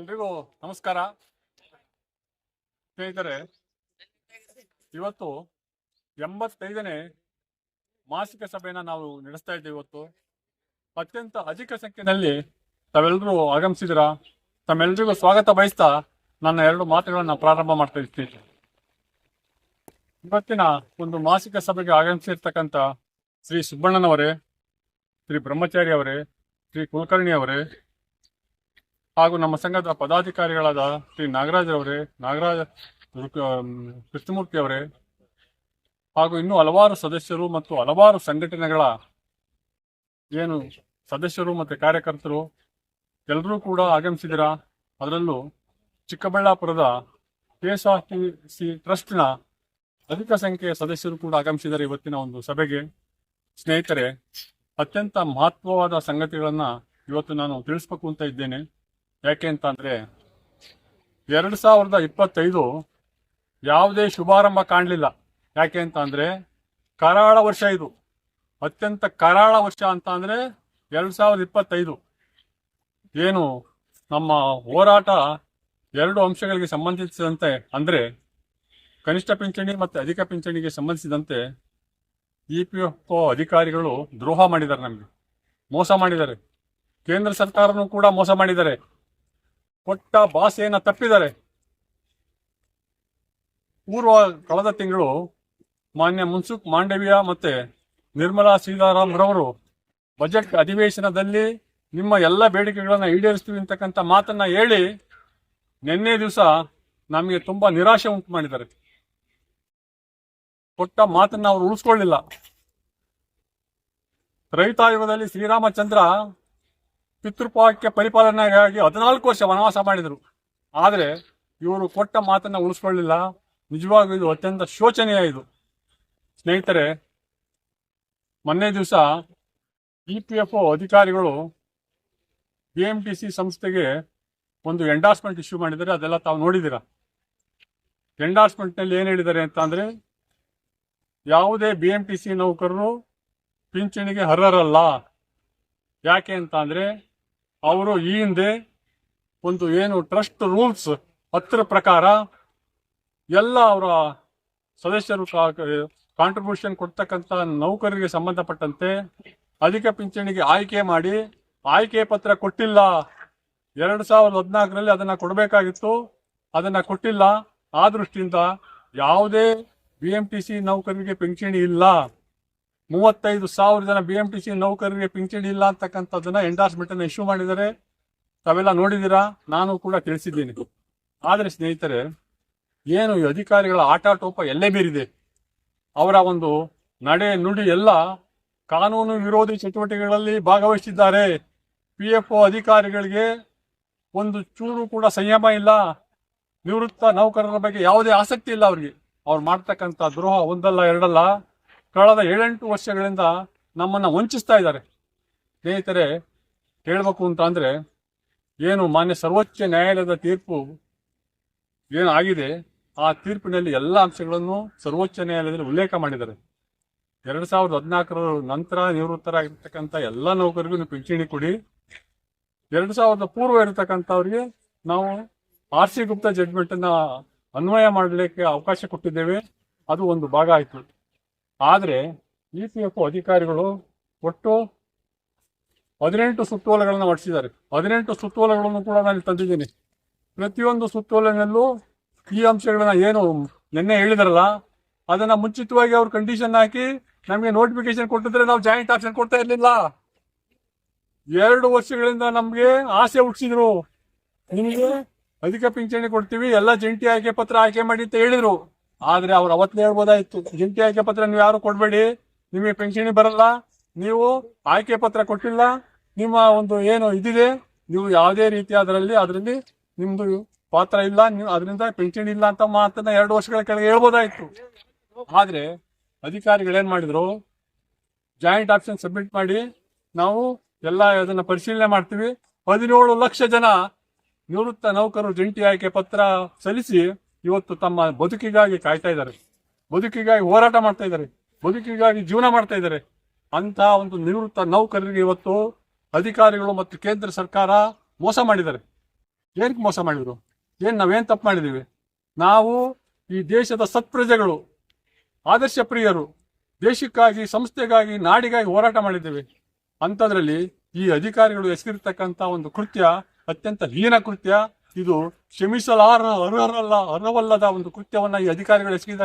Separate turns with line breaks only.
ಎಲ್ರಿಗೂ ನಮಸ್ಕಾರ. ಸ್ನೇಹಿತರೆ, ಇವತ್ತು ಎಂಬತ್ತೈದನೇ ಮಾಸಿಕ ಸಭೆಯನ್ನ ನಾವು ನಡೆಸ್ತಾ ಇದ್ದೇವೆ ಇವತ್ತು. ಅತ್ಯಂತ ಅಧಿಕ ಸಂಖ್ಯೆಯಲ್ಲಿ ತಾವೆಲ್ಲರೂ ಆಗಮಿಸಿದ್ರ ತಮ್ಮೆಲ್ರಿಗೂ ಸ್ವಾಗತ ಬಯಸ್ತಾ ನನ್ನ ಎರಡು ಮಾತುಗಳನ್ನ ಪ್ರಾರಂಭ ಮಾಡ್ತಾ ಇರ್ತೀನಿ ಇವತ್ತಿನ ಒಂದು ಮಾಸಿಕ ಸಭೆಗೆ ಆಗಮಿಸಿರ್ತಕ್ಕಂಥ ಶ್ರೀ ಸುಬ್ಬಣ್ಣನವರೇ, ಶ್ರೀ ಬ್ರಹ್ಮಚಾರಿ ಅವರೇ ಶ್ರೀ ಕುಲಕರ್ಣಿ ಅವರೇ ಹಾಗೂ ನಮ್ಮ ಸಂಘದ ಪದಾಧಿಕಾರಿಗಳಾದ ಶ್ರೀ ನಾಗರಾಜ್ ಅವರೇ ನಾಗರಾಜ್ ಕೃಷ್ಣಮೂರ್ತಿ ಅವರೇ, ಹಾಗೂ ಇನ್ನೂ ಹಲವಾರು ಸದಸ್ಯರು ಮತ್ತು ಹಲವಾರು ಸಂಘಟನೆಗಳ ಏನು ಸದಸ್ಯರು ಮತ್ತು ಕಾರ್ಯಕರ್ತರು ಎಲ್ಲರೂ ಕೂಡ ಆಗಮಿಸಿದಿರ ಅದರಲ್ಲೂ ಚಿಕ್ಕಬಳ್ಳಾಪುರದ K S R T C ಟ್ರಸ್ಟ್ನ ಅಧಿಕ ಸಂಖ್ಯೆಯ ಸದಸ್ಯರು ಕೂಡ ಆಗಮಿಸಿದ್ದಾರೆ ಇವತ್ತಿನ ಒಂದು ಸಭೆಗೆ. ಸ್ನೇಹಿತರೆ, ಅತ್ಯಂತ ಮಹತ್ವವಾದ ಸಂಗತಿಗಳನ್ನು ಇವತ್ತು ನಾನು ತಿಳಿಸ್ಬೇಕು ಅಂತ ಇದ್ದೇನೆ. ಯಾಕೆ ಅಂತ ಅಂದ್ರೆ ಎರಡು ಸಾವಿರದ ಇಪ್ಪತ್ತೈದು ಯಾವುದೇ ಶುಭಾರಂಭ ಕಾಣಲಿಲ್ಲ. ಯಾಕೆ ಅಂತ ಅಂದ್ರೆ ಕರಾಳ ವರ್ಷ ಇದು. ಅತ್ಯಂತ ಕರಾಳ ವರ್ಷ ಅಂತ ಅಂದ್ರೆ ಎರಡು ಸಾವಿರದ ಇಪ್ಪತ್ತೈದು. ಏನು ನಮ್ಮ ಹೋರಾಟ ಎರಡು ಅಂಶಗಳಿಗೆ ಸಂಬಂಧಿಸಿದಂತೆ ಅಂದ್ರೆ ಕನಿಷ್ಠ ಪಿಂಚಣಿ ಮತ್ತೆ ಅಧಿಕ ಪಿಂಚಣಿಗೆ ಸಂಬಂಧಿಸಿದಂತೆ ಇ ಪಿ ಎಫ್ ಅಧಿಕಾರಿಗಳು ದ್ರೋಹ ಮಾಡಿದ್ದಾರೆ ನಮಗೆ. ಮೋಸ ಮಾಡಿದ್ದಾರೆ. ಕೇಂದ್ರ ಸರ್ಕಾರನು ಕೂಡ ಮೋಸ ಮಾಡಿದ್ದಾರೆ. ಕೊಟ್ಟ ಭಾಷೆಯನ್ನ ತಪ್ಪಿದ್ದಾರೆ. ಪೂರ್ವ ಕಳೆದ ತಿಂಗಳು ಮಾನ್ಯ ಮುನ್ಸುಖ್ ಮಾಂಡೇವಿಯ ಮತ್ತೆ ನಿರ್ಮಲಾ ಸೀತಾರಾಮ್ ರವರು ಬಜೆಟ್ ಅಧಿವೇಶನದಲ್ಲಿ ನಿಮ್ಮ ಎಲ್ಲ ಬೇಡಿಕೆಗಳನ್ನ ಈಡೇರಿಸ್ತೀವಿ ಅಂತಕ್ಕಂಥ ಮಾತನ್ನ ಹೇಳಿ ನಿನ್ನೆ ದಿವಸ ನಮಗೆ ತುಂಬಾ ನಿರಾಶೆ ಉಂಟು ಮಾಡಿದ್ದಾರೆ. ಕೊಟ್ಟ ಮಾತನ್ನ ಅವರು ಉಳಿಸ್ಕೊಳ್ಳಿಲ್ಲ. ರೈತಾಯುಗದಲ್ಲಿ ಶ್ರೀರಾಮಚಂದ್ರ ಪಿತೃಪಾಕ್ಯ ಪರಿಪಾಲನೆಗಾಗಿ ಹದಿನಾಲ್ಕು ವರ್ಷ ವನವಾಸ ಮಾಡಿದರು. ಆದರೆ ಇವರು ಕೊಟ್ಟ ಮಾತನ್ನು ಉಳಿಸ್ಕೊಳ್ಳಿಲ್ಲ. ನಿಜವಾಗೂ ಇದು ಅತ್ಯಂತ ಶೋಚನೀಯ ಇದು. ಸ್ನೇಹಿತರೆ, ಮೊನ್ನೆ ದಿವಸ ಇ ಪಿ ಎಫ್ ಒ ಅಧಿಕಾರಿಗಳು ಬಿ ಎಂ ಟಿ ಸಿ ಸಂಸ್ಥೆಗೆ ಒಂದು ಎಂಡಾರ್ಸ್ಮೆಂಟ್ ಇಶ್ಯೂ ಮಾಡಿದರೆ ಅದೆಲ್ಲ ತಾವು ನೋಡಿದ್ದೀರಾ? ಎಂಡಾರ್ಸ್ಮೆಂಟ್ನಲ್ಲಿ ಏನು ಹೇಳಿದ್ದಾರೆ ಅಂತ ಅಂದ್ರೆ, ಯಾವುದೇ ಬಿ ಎಂ ಟಿ ಸಿ ನೌಕರರು ಪಿಂಚಣಿಗೆ ಅರ್ಹರಲ್ಲ. ಯಾಕೆ ಅಂತ ಅಂದ್ರೆ ಅವರು ಈ ಹಿಂದೆ ಒಂದು ಏನು ಟ್ರಸ್ಟ್ ರೂಲ್ಸ್ ಹತ್ತರ ಪ್ರಕಾರ ಎಲ್ಲ ಅವರ ಸದಸ್ಯರು ಕಾಂಟ್ರಿಬ್ಯೂಷನ್ ಕೊಡ್ತಕ್ಕಂಥ ನೌಕರರಿಗೆ ಸಂಬಂಧಪಟ್ಟಂತೆ ಅಧಿಕ ಪಿಂಚಣಿಗೆ ಆಯ್ಕೆ ಮಾಡಿ ಆಯ್ಕೆ ಪತ್ರ ಕೊಟ್ಟಿಲ್ಲ. ಎರಡು ಸಾವಿರದ ಹದಿನಾಲ್ಕರಲ್ಲಿ ಅದನ್ನ ಕೊಡಬೇಕಾಗಿತ್ತು. ಅದನ್ನ ಕೊಟ್ಟಿಲ್ಲ. ಆ ದೃಷ್ಟಿಯಿಂದ ಯಾವುದೇ ಬಿ ಎಂ ಟಿ ಸಿ ನೌಕರರಿಗೆ ಪಿಂಚಣಿ ಇಲ್ಲ. ಮೂವತ್ತೈದು ಸಾವಿರ ಜನ ಬಿ ಎಂ ಟಿ ಸಿ ನೌಕರರಿಗೆ ಪಿಂಚಣಿ ಇಲ್ಲ ಅಂತಕ್ಕಂಥದ್ದನ್ನ ಎಂಡಾರ್ಸ್ಮೆಂಟ್ ಅನ್ನು ಇಶ್ಯೂ ಮಾಡಿದ್ದಾರೆ. ತಾವೆಲ್ಲ ನೋಡಿದ್ದೀರಾ? ನಾನು ಕೂಡ ತಿಳಿಸಿದ್ದೀನಿ. ಆದರೆ ಸ್ನೇಹಿತರೆ, ಏನು ಈ ಅಧಿಕಾರಿಗಳ ಆಟಾಟೋಪ ಎಲ್ಲೇ ಬೀರಿದೆ? ಅವರ ಒಂದು ನಡೆ ನುಡಿ ಎಲ್ಲ ಕಾನೂನು ವಿರೋಧಿ ಚಟುವಟಿಕೆಗಳಲ್ಲಿ ಭಾಗವಹಿಸಿದ್ದಾರೆ. ಪಿ ಎಫ್ ಅಧಿಕಾರಿಗಳಿಗೆ ಒಂದು ಚೂರು ಕೂಡ ಸಂಯಮ ಇಲ್ಲ. ನಿವೃತ್ತ ನೌಕರರ ಬಗ್ಗೆ ಯಾವುದೇ ಆಸಕ್ತಿ ಇಲ್ಲ ಅವ್ರಿಗೆ. ಅವ್ರು ಮಾಡ್ತಕ್ಕಂಥ ದ್ರೋಹ ಒಂದಲ್ಲ ಎರಡಲ್ಲ. ಕಳೆದ ಏಳೆಂಟು ವರ್ಷಗಳಿಂದ ನಮ್ಮನ್ನು ವಂಚಿಸ್ತಾ ಇದ್ದಾರೆ. ಸ್ನೇಹಿತರೆ, ಹೇಳಬೇಕು ಅಂತ ಅಂದರೆ ಏನು ಮಾನ್ಯ ಸರ್ವೋಚ್ಚ ನ್ಯಾಯಾಲಯದ ತೀರ್ಪು ಏನು ಆಗಿದೆ, ಆ ತೀರ್ಪಿನಲ್ಲಿ ಎಲ್ಲ ಅಂಶಗಳನ್ನು ಸರ್ವೋಚ್ಚ ನ್ಯಾಯಾಲಯದಲ್ಲಿ ಉಲ್ಲೇಖ ಮಾಡಿದ್ದಾರೆ. ಎರಡು ಸಾವಿರದ ಹದಿನಾಲ್ಕರ ನಂತರ ನಿವೃತ್ತರಾಗಿರ್ತಕ್ಕಂಥ ಎಲ್ಲ ನೌಕರಿಗೂ ನೀವು ಪಿಂಚಣಿ ಕೊಡಿ. ಎರಡು ಸಾವಿರದ ಪೂರ್ವ ಇರತಕ್ಕಂಥವ್ರಿಗೆ ನಾವು ಆರ್ ಸಿ ಗುಪ್ತಾ ಜಡ್ಮೆಂಟನ್ನು ಅನ್ನ ಅನ್ವಯ ಮಾಡಲಿಕ್ಕೆ ಅವಕಾಶ ಕೊಟ್ಟಿದ್ದೇವೆ. ಅದು ಒಂದು ಭಾಗ ಆಯ್ತು. ಆದರೆ ಇ ಪಿ ಎಫ್ ಅಧಿಕಾರಿಗಳು ಒಟ್ಟು ಹದಿನೆಂಟು ಸುತ್ತೋಲೆಗಳನ್ನು ಹೊಡಿಸಿದ್ದಾರೆ ಹದಿನೆಂಟು ಸುತ್ತೋಲೆಗಳನ್ನು ಕೂಡ ನಾನು ತಂದಿದ್ದೀನಿ. ಪ್ರತಿಯೊಂದು ಸುತ್ತೋಲೆನಲ್ಲೂ ಈ ಅಂಶಗಳನ್ನ ಏನು ನಿನ್ನೆ ಹೇಳಿದಾರಲ್ಲ, ಅದನ್ನ ಮುಂಚಿತವಾಗಿ ಅವ್ರ ಕಂಡೀಷನ್ ಹಾಕಿ ನಮಗೆ ನೋಟಿಫಿಕೇಶನ್ ಕೊಟ್ಟಿದ್ರೆ ನಾವು ಜಾಯಿಂಟ್ ಆಪ್ಷನ್ ಕೊಡ್ತಾ ಇರಲಿಲ್ಲ. ಎರಡು ವರ್ಷಗಳಿಂದ ನಮಗೆ ಆಸೆ ಹುಟ್ಟಿಸಿದ್ರು ನಿಮಗೆ ಅಧಿಕ ಪಿಂಚಣಿ ಕೊಡ್ತೀವಿ, ಎಲ್ಲ ಜಂಟಿ ಆಯ್ಕೆ ಪತ್ರ ಆಯ್ಕೆ ಮಾಡಿ ಅಂತ ಹೇಳಿದ್ರು. ಆದ್ರೆ ಅವ್ರು ಅವತ್ತೇ ಹೇಳ್ಬೋದಾಯ್ತು. ಜಂಟಿ ಆಯ್ಕೆ ಪತ್ರ ನೀವು ಯಾರು ಕೊಡ್ಬೇಡಿ? ನಿಮಗೆ ಪೆನ್ಷನ್ ಬರಲ್ಲ. ನೀವು ಆಯ್ಕೆ ಪತ್ರ ಕೊಟ್ಟಿಲ್ಲ. ನಿಮ್ಮ ಒಂದು ಏನು ಇದಿದೆ, ನೀವು ಯಾವುದೇ ರೀತಿ ಅದರಲ್ಲಿ ಅದರಲ್ಲಿ ನಿಮ್ದು ಪಾತ್ರ ಇಲ್ಲ, ನೀವು ಅದರಿಂದ ಪೆನ್ಷನ್ ಇಲ್ಲ ಅಂತ ಮಾತನ್ನ ಎರಡು ವರ್ಷಗಳ ಕೆಳಗೆ ಹೇಳ್ಬೋದಾಯ್ತು. ಆದ್ರೆ ಅಧಿಕಾರಿಗಳು ಏನ್ ಮಾಡಿದ್ರು? ಜಾಯಿಂಟ್ ಆಪ್ಷನ್ ಸಬ್ಮಿಟ್ ಮಾಡಿ, ನಾವು ಎಲ್ಲ ಅದನ್ನ ಪರಿಶೀಲನೆ ಮಾಡ್ತೀವಿ. ಹದಿನೇಳು ಲಕ್ಷ ಜನ ನಿವೃತ್ತ ನೌಕರರು ಜಂಟಿ ಆಯ್ಕೆ ಪತ್ರ ಸಲ್ಲಿಸಿ ಇವತ್ತು ತಮ್ಮ ಬದುಕಿಗಾಗಿ ಕಾಯ್ತಾ ಇದ್ದಾರೆ. ಬದುಕಿಗಾಗಿ ಹೋರಾಟ ಮಾಡ್ತಾ ಇದ್ದಾರೆ. ಬದುಕಿಗಾಗಿ ಜೀವನ ಮಾಡ್ತಾ ಇದ್ದಾರೆ. ಅಂತ ಒಂದು ನಿವೃತ್ತ ನೌಕರರಿಗೆ ಇವತ್ತು ಅಧಿಕಾರಿಗಳು ಮತ್ತು ಕೇಂದ್ರ ಸರ್ಕಾರ ಮೋಸ ಮಾಡಿದ್ದಾರೆ. ಏನಕ್ಕೆ ಮೋಸ ಮಾಡಿದ್ರು? ಏನು ನಾವೇನ್ ತಪ್ಪು ಮಾಡಿದೀವಿ? ನಾವು ಈ ದೇಶದ ಸತ್ಪ್ರಜೆಗಳು, ಆದರ್ಶ ಪ್ರಿಯರು, ದೇಶಕ್ಕಾಗಿ, ಸಂಸ್ಥೆಗಾಗಿ, ನಾಡಿಗಾಗಿ ಹೋರಾಟ ಮಾಡಿದ್ದೇವೆ. ಅಂಥದ್ರಲ್ಲಿ ಈ ಅಧಿಕಾರಿಗಳು ಎಸಗಿರ್ತಕ್ಕಂಥ ಒಂದು ಕೃತ್ಯ, ಅತ್ಯಂತ ಹೀನ ಕೃತ್ಯ. ಇದು ಕ್ಷಮಿಸಲಾರ ಅರ್ಹರಲ್ಲ ಅರ್ಹವಲ್ಲದ ಒಂದು ಕೃತ್ಯವನ್ನ ಈ ಅಧಿಕಾರಿಗಳು ಎಸಗಿದ್ದಾರೆ.